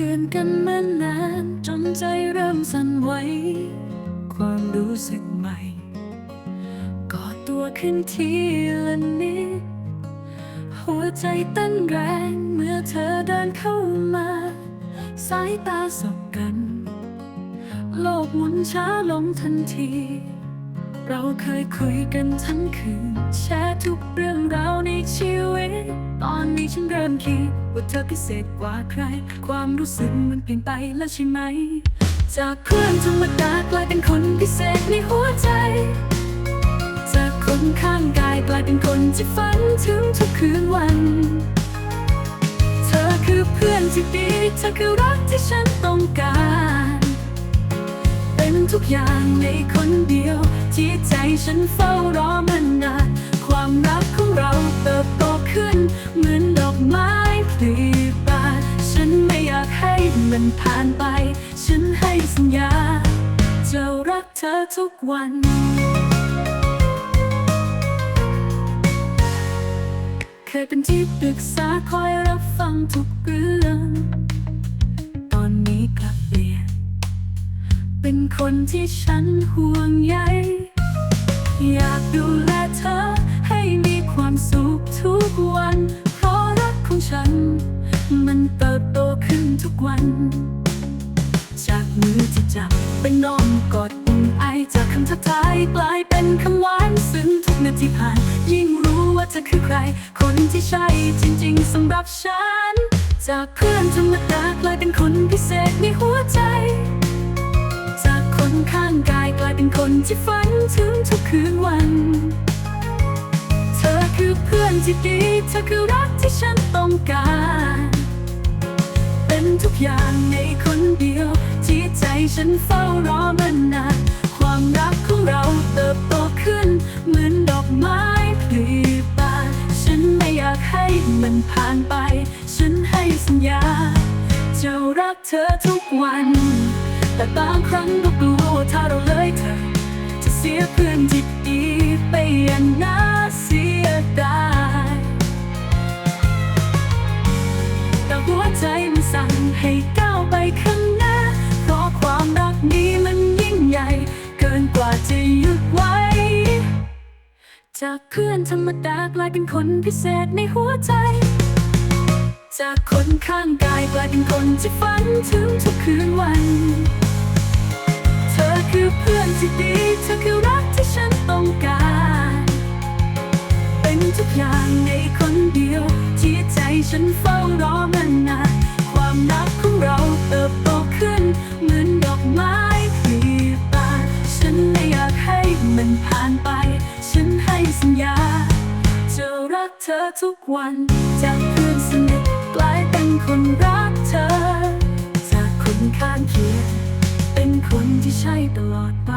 พื่อนกันมานานจนใจเริ่มสั่นไหว ความรู้สึกใหม่ก่อตัวขึ้นทีละนิดหัวใจเต้นแรงเมื่อเธอเดินเข้ามา สายตาสบกัน โลกหมุนช้าลงทันที เราเคยคุยกันทั้งคืนแชร์ ทุกเรื่องราวในชีวิต ตอนนี้ฉันเริ่มคิดว่าเธอพิเศษกว่าใคร ความรู้สึกมันเปลี่ยนไปแล้วใช่ไหม จากเพื่อนธรรมดากลายเป็นคนพิเศษในหัวใจ จากคนข้างกายกลายเป็นคนที่ฝันถึงทุกคืนวัน เธอคือเพื่อนที่ดีเธอคือรักที่ฉันต้องการเป็นทุกอย่างในคนเดียว ที่ใจฉันเฝ้ารอมานาน ความรักของเราเติบโตขึ้น เหมือนดอกไม้พลีบานฉันไม่อยากให้มันผ่านไป ฉันให้สัญญา จะรักเธอทุกวันเคยเป็นที่ปรึกษาคอยรับฟังทุกเรื่อง ตอนนี้กลับเปลี่ยน เป็นคนที่ฉันห่วงใย มันเติบโตขึ้นทุกวัน จากมือที่จับเป็นน้อมกอดอุ่นไอจากคำทักทายกลายเป็นคำหวานซึ้งทุกนาทีผ่าน ยิ่งรู้ว่าเธอคือใคร คนที่ใช่จริงๆสำหรับฉัน จากเพื่อนธรรมดากลายเป็นคนพิเศษในหัวใจ จากคนข้างกายกลายเป็นคนที่ฝันถึงทุกคืนวันเธอคือเพื่อนที่ดี เธอคือรักที่ฉันต้องการ ทุกอย่างในคนเดียว ที่ใจฉันเฝ้ารอมานาน ความรักของเราเติบโตขึ้น เหมือนดอกไม้พลีบานฉันไม่อยากให้มันผ่านไป ฉันให้สัญญา จะรักเธอทุกวัน แต่บางครั้งก็กลัวว่าถ้าเราเลยเธอ จะเสียเพื่อนที่ดีไปอย่างน่า ให้ก้าวไปข้างหน้า เพราะความรักนี้มันยิ่งใหญ่ เกินกว่าจะหยุดไว้ จากเพื่อนธรรมดากลายเป็นคนพิเศษในหัวใจ จากคนข้างกายกลายเป็นคนที่ฝันถึงทุกคืนวัน เธอคือเพื่อนที่ดี เธอคือรักที่ฉันต้องการ เป็นทุกอย่างในคนเดียวที่ใจฉันเฝ้ารอมานาน ความรักของเราเติบโตขึ้น เหมือนดอกไม้พลีบานฉันไม่อยากให้มันผ่านไป ฉันให้สัญญา จะรักเธอทุกวัน จากเพื่อนสนิทกลายเป็นคนรักเธอ จากคนข้างเคียงเป็นคนที่ใช่ตลอดไป